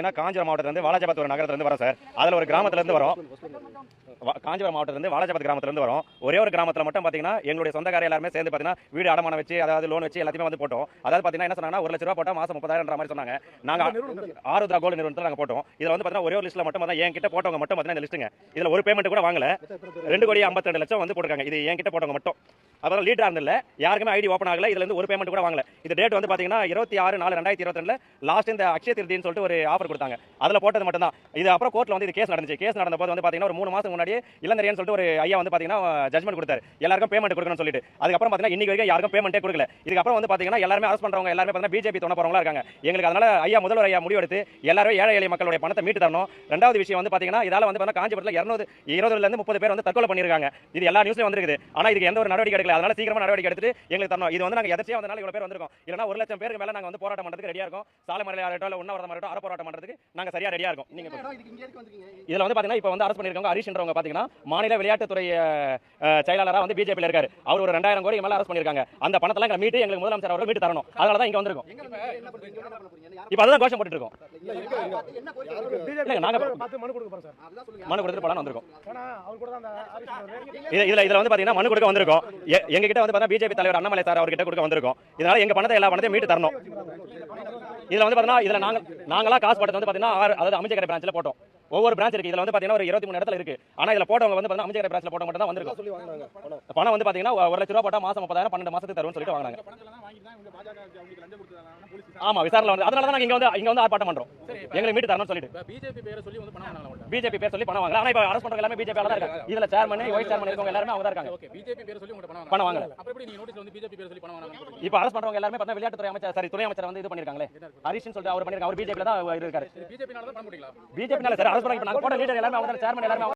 ஏன்னா காஞ்சிபுரம் மாவட்டத்திலிருந்து வாலாஜாபாத் ஒரு நகரத்துலேருந்து வரோம் சார். அதில் ஒரு கிராமத்துலேருந்து வரோம். காஞ்சிபுரம் மாவட்டத்திலிருந்து வாலாஜாபாத் கிராமத்துலேருந்து வரோம். ஒரே ஒரு கிராமத்தில் மட்டும் பார்த்தீங்கன்னா எங்களுடைய சொந்தக்கார எல்லாருமே சேர்ந்து பார்த்தீங்கன்னா வீடு அடமானம் வச்சு அதாவது லோன் வச்சு எல்லாத்தையுமே வந்து போட்டோம். அதாவது பார்த்தீங்கன்னா என்ன சொன்னாங்கன்னா ஒரு லட்ச ரூபா போட்டால் மாதம் முப்பதாயிரம்ன்ற மாதிரி சொன்னாங்க. நாங்கள் ஆருத்ரா கோல்டு நிறுவனத்தில் நாங்கள் போட்டோம். இதில் வந்து பார்த்தீங்கன்னா ஒரே ஒரு லிஸ்ட்டில் மட்டும் பார்த்தா என் கிட்ட போட்டவங்க மட்டும் பார்த்தீங்கன்னா இந்த லிஸ்ட்டுங்க இதில் ஒரு பேமெண்ட் கூட வாங்கல. ரெண்டு கோடி ஐம்பத்தி லட்சம் வந்து போட்டிருக்காங்க இது என் கிட்ட போட்டவங்க மட்டும். அப்புறம் லீடராக இருந்தில்ல யாருக்குமே ஐடி ஓப்பன் ஆகல. இதுல இருந்து ஒரு பேமெண்ட் கூட வாங்கல. இந்த டேட் வந்து பாத்தீங்கன்னா இருபத்தி ஆறு நாலு ரெண்டாயிரத்தி இருபத்தி ரெண்டுல லாஸ்ட் இந்த அக்ஷய திருதின்னு சொல்லிட்டு ஒரு ஆஃபர் கொடுத்தாங்க. அதுல போட்டது மட்டும் தான் இது அப்புறம் கோர்ட்ல வந்து இது கேஸ் நடந்துச்சு. கேஸ் நடந்த போது வந்து பாத்தீங்கன்னா ஒரு மூணு மாசம் முன்னாடி இளந்தரியன் சொல்லிட்டு ஒரு ஐயா வந்து பாத்தீங்கன்னா ஜட்மெண்ட் கொடுத்தாரு. எல்லாருக்கும் பேமெண்ட் கொடுக்கணும்னு சொல்லிட்டு. அதுக்கப்புறம் பாத்தீங்கன்னா இன்னைக்கு வரைக்கும் யாருக்கும் பேமெண்ட்டே கொடுக்கல. இதுக்கப்புறம் வந்து பாத்தீங்கன்னா எல்லாருமே அரசு பண்றவங்க எல்லாருமே பாத்தீங்கன்னா பிஜேபி தொண்ண போறவங்களா இருக்காங்க. எங்களுக்கு அதனால ஐயா முதல்வர் ஐயா முடிவெடுத்து எல்லாரும் ஏழை ஏழை மக்களுடைய பணத்தை மீட்டு தரணும். ரெண்டாவது விஷயம் வந்து பாத்தீங்கன்னா இதால வந்து பாத்தீங்கன்னா காஞ்சிபுரத்தில் இருநூறு இருபதுல இருந்து முப்பது பேர் வந்து தற்கொலை பண்ணிருக்காங்க இது எல்லா நியூஸ்லயும் வந்திருக்குது. ஆனா இதுக்கு எந்த ஒரு நடவடிக்கை எடுக்கல. அதனால சீக்கிரமா நடவடிக்கை எடுத்துட்டு எங்களுக்கு தரணும். இது வந்து நாங்க எதர்ச்சியா வந்தனால இவ்வளவு பேர் வந்திருக்கோம். இல்லனா ஒரு லட்சம் பேருக்கு மேல நாங்க வந்து போராட்டம் பண்றதுக்கு ரெடியா இருக்கோம். சாலை மறியலா இருக்கட்டும் இல்ல உண்ணாவிரதம் இருக்கட்டும் அற போராட்டம் பண்றதுக்கு நாங்க சரியா ரெடியா இருக்கோம். நீங்க இதுல வந்து பாத்தீங்கன்னா இப்போ வந்து அரசு பண்ணிருக்காங்க ஹரிஷ்ன்றவங்க பாத்தீங்கன்னா மாநில விளையாட்டுத்துறை அஹ், செயலாளரா வந்து பிஜேபியில் இருக்காரு. அவர் ஒரு ரெண்டாயிரம் கோடி மேல அரசு பண்ணிருக்காங்க அந்த பணத்தெல்லாம் எங்களை மீட்டு எங்களுக்கு முதலமைச்சர் அவர்கள் மீட்டு தரணும். அதனால தான் இங்க வந்திருக்கோம். இப்போ அதுதான் கோஷம் போட்டுட்டு இருக்கோம். இல்லைங்க, நாங்க பார்த்து மனு கொடுத்துட்டு போலாம் வந்திருக்கோம். இதுல இதுல வந்து பாத்தீங்கன்னா மனு கொடுக்க வந்திருக்கோம். எங்க கிட்ட வந்து பார்த்தா பிஜேபி தலைவர் அண்ணாமலை சார் அவர்கிட்ட கொடுக்க வந்திருக்கோம். இதனால எங்க பணத்தை எல்லா பணத்தையும் மீட்டு தரணும். இதுல வந்து பாத்தீங்கன்னா இதுல நாங்க நாங்களா காசு படத்தை வந்து பாத்தீங்கன்னா ஆறு அதாவது அமைச்சர் பிரான்ச்ல போட்டோம். ஒவ்வொரு பிரான்ச் இருக்கு. இதுல வந்து பாத்தீங்கன்னா ஒரு இருபத்தி மூணு இடத்துல இருக்கு. ஆனா இதுல போட்டவங்க வந்து பாத்தீங்கன்னா அமைச்சர் பிரான்ச்ல போட்ட மட்டும் தான் வந்திருக்கும். பணம். வந்து பாத்தீங்கன்னா ஒரு லட்ச ரூபா போட்டா மாசம் முப்பதாயிரம் பன்னெண்டு மாசத்துக்கு தரும்னு சொல்லிட்டு வாங்கினாங்க ஆமா விசாரணை வந்து அதனால தான் இங்க வந்து இங்க வந்து ஆர்ப்பாட்டம் பண்றோம். எங்களுக்கு மீட்டு தரணும்னு சொல்லிட்டு. பிஜேபி பேரை சொல்லி வந்து பணம் வாங்கலாம் பிஜேபி பேர் சொல்லி பணம் வாங்கல. ஆனா இப்ப அரசு பண்றவங்க எல்லாமே பிஜேபி தான் இருக்காங்க. இதுல சேர்மன் வைஸ் சேர்மன் இருக்கவங்க எல்லாருமே அவங்க தான் இருக்காங்க. ஓகே பிஜேபி பேரை சொல்லி உங்க பணம் பணம் வாங்கல. அப்புறம் எப்படி நீங்க நோட்டீஸ்ல வந்து பிஜேபி பேரை சொல்லி பணம் வாங்கலாம் இப்ப அரசு பண்றவங்க எல்லாருமே பார்த்தா விளையாட்டுத்துறை அமைச்சர் சரி துறை அமைச்சர் வந்து இது பண்ணிருக்காங்களே. ஹரிஷ் சொல்லிட்டு அவர் பண்ணிருக்காங்க. அவர் பிஜேபில தான் இருக்காரு. பிஜேபினால தான் பண்ண முடியல பிஜேபினால சார் அரசு பண்றாங்க இப்ப போட்ட லீடர் எல்லாமே அவங்க சேர்மன் எல்லாமே